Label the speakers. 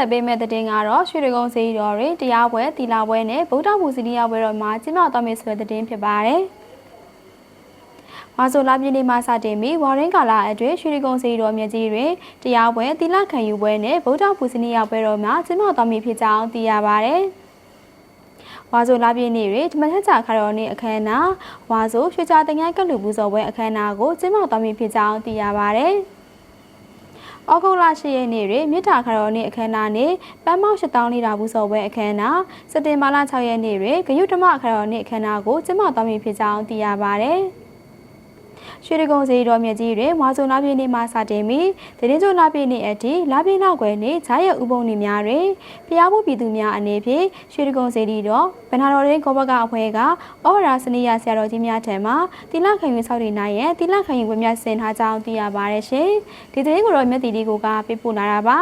Speaker 1: ဆက်ပေးမယ့်တဲ့တင်ကတော့ရွှေရကုန်းစေရီတော်တွေတရားပွဲတီလာပွဲနဲ့ဗုဒ္ဓဘုစီနီယပွဲတော်မှာကျင်းပသွားမယ့်ဆိုတဲ့တဲ့တင်ဖြစ်ပါတယ်။ဝါဆိုလာပြည်နေမှာစတင်ပြီးဝါရင်းကာလာအတွင်းရွှေရကုန်းစေရီတော်မြတ်ကြီးတွင်တရားပွဲတီလာခံယူပွဲနဲ့ဗုဒ္ဓဘုစီနီယပွဲတော်မှာကျင်းပသွားမည်ဖြစ်ကြောင်းသိရပါတယ်။ဝါဆိုလာပြည်နေတွင်ဓမ္မထက်ချခါတော်နေ့အခမ်းအနားဝါဆိုရွှေချတင်ငန်းကလူပူဇော်ပွဲအခမ်းအနားကိုကျင်းပသွားမည်ဖြစ်ကြောင်းသိရပါတယ်။ ဩဂုတ်လ10ရက်နေ့တွင်မြစ်တာခရော်နေ့အခမ်းအနားနှင့်ပန်းမောက်8000လေးတာဘူးစော်ပွဲအခမ်းအနားစက်တင်ဘာလ6ရက်နေ့တွင်ဂယုဓမ္မခရော်နေ့အခမ်းအနားကိုကျင်းပသွားမည်ဖြစ်ကြောင်းသိရပါဗျ။ ရွှေရကုံစီတော်မြတ်ကြီးတွင်ဝါစုံလာပြည်နေ့မှစတင်ပြီးတရင်ကျိုလာပြည်နေ့အထိလာပြည်နောက်ွယ်နေ့ဂျာရဲ့ဥပုံနေများတွင်ဖျားဖို့ပြည်သူများအနေဖြင့်ရွှေရကုံစီတော်ဗန္နာတော်ရင်းကောဘကအဖွဲ့ကဩဝါဒစနေရဆရာတော်ကြီးများထံမှတိလခံယူဆောက်တည်နိုင်ရဲ့တိလခံယူဝင်းများဆင်ထားကြောင်းသိရပါရရှင်ဒီသတင်းကိုတော့မြတ်တီလေးကိုကပေးပို့လာတာပါ